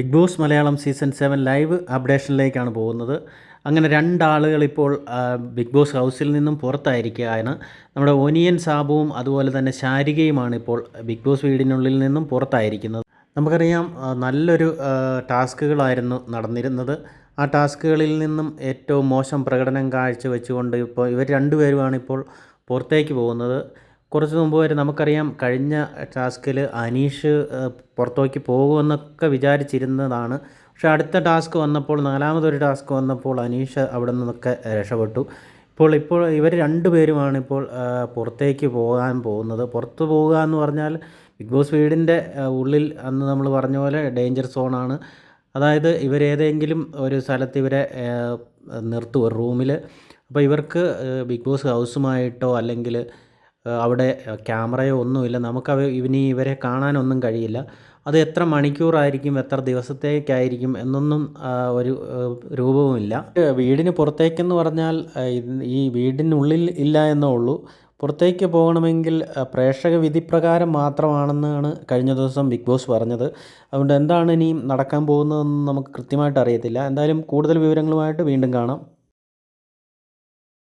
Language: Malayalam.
Bigg Boss Malayalam season seven live അപ്ഡേഷനിലേക്കാണ് പോകുന്നത്. അങ്ങനെ രണ്ടാളുകൾ ഇപ്പോൾ ബിഗ് ബോസ് ഹൗസിൽ നിന്നും പുറത്തായിരിക്കുകയാണ്. നമ്മുടെ ഒനിയൻ സാബുവും അതുപോലെ തന്നെ ശാരികയുമാണ് ഇപ്പോൾ ബിഗ് ബോസ് വീടിനുള്ളിൽ നിന്നും പുറത്തായിരിക്കുന്നത്. നമുക്കറിയാം നല്ലൊരു ടാസ്കുകളായിരുന്നു നടന്നിരുന്നത്. ആ ടാസ്കുകളിൽ നിന്നും ഏറ്റവും മോശം പ്രകടനം കാഴ്ച വെച്ചുകൊണ്ട് ഇപ്പോൾ ഇവർ രണ്ടുപേരുമാണ് ഇപ്പോൾ പുറത്തേക്ക് പോകുന്നത്. കുറച്ച് മുമ്പ് വരെ നമുക്കറിയാം കഴിഞ്ഞ ടാസ്കിൽ അനീഷ് പുറത്തേക്ക് പോകുമെന്നൊക്കെ വിചാരിച്ചിരുന്നതാണ്. പക്ഷേ അടുത്ത ടാസ്ക് വന്നപ്പോൾ നാലാമതൊരു ടാസ്ക് വന്നപ്പോൾ അനീഷ് അവിടെ നിന്നൊക്കെ രക്ഷപ്പെട്ടു. ഇപ്പോൾ ഇപ്പോൾ ഇവർ രണ്ടുപേരുമാണ് ഇപ്പോൾ പുറത്തേക്ക് പോകാൻ പോകുന്നത്. പുറത്ത് പോകുക എന്ന് പറഞ്ഞാൽ ബിഗ് ബോസ് വീടിന്റെ ഉള്ളിൽ അന്ന് നമ്മൾ പറഞ്ഞ പോലെ ഡേഞ്ചർ സോണാണ്. അതായത് ഇവരേതെങ്കിലും ഒരു സ്ഥലത്ത് ഇവരെ നിർത്തുക റൂമിൽ. അപ്പോൾ ഇവർക്ക് ബിഗ് ബോസ് ഹൗസുമായിട്ടോ അല്ലെങ്കിൽ അവിടെ ക്യാമറയോ ഒന്നുമില്ല. നമുക്ക് അവ ഇനി ഇവരെ കാണാനൊന്നും കഴിയില്ല. അത് എത്ര മണിക്കൂറായിരിക്കും എത്ര ദിവസത്തേക്കായിരിക്കും എന്നൊന്നും ഒരു രൂപവുമില്ല. വീടിന് പുറത്തേക്കെന്ന് പറഞ്ഞാൽ ഈ വീടിനുള്ളിൽ ഇല്ല എന്നേ ഉള്ളൂ. പുറത്തേക്ക് പോകണമെങ്കിൽ പ്രേക്ഷക വിധിപ്രകാരം മാത്രമാണെന്നാണ് കഴിഞ്ഞ ദിവസം ബിഗ് ബോസ് പറഞ്ഞത്. അതുകൊണ്ട് എന്താണ് ഇനിയും നടക്കാൻ പോകുന്നതെന്ന് നമുക്ക് കൃത്യമായിട്ട് അറിയത്തില്ല. എന്തായാലും കൂടുതൽ വിവരങ്ങളുമായിട്ട് വീണ്ടും കാണാം.